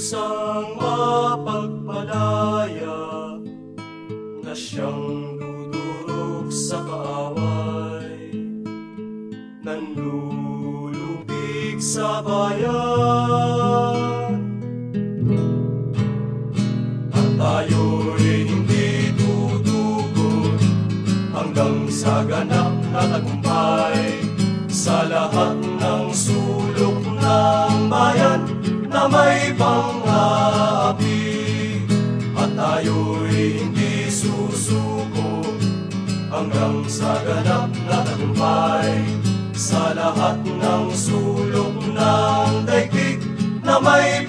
kilusang mapagpalaya na siyang sa kaaway. Nanlulubig sa bayan. At tayo'y hindi tutugon Hanggang sa ganap na tagumpay. Sa lahat ng sulok ng bayan Na may pang-aapi. At tayo'y hindi susuko hanggang sa ganap na tagumpay sa lahat ng sulok ng daigdig na may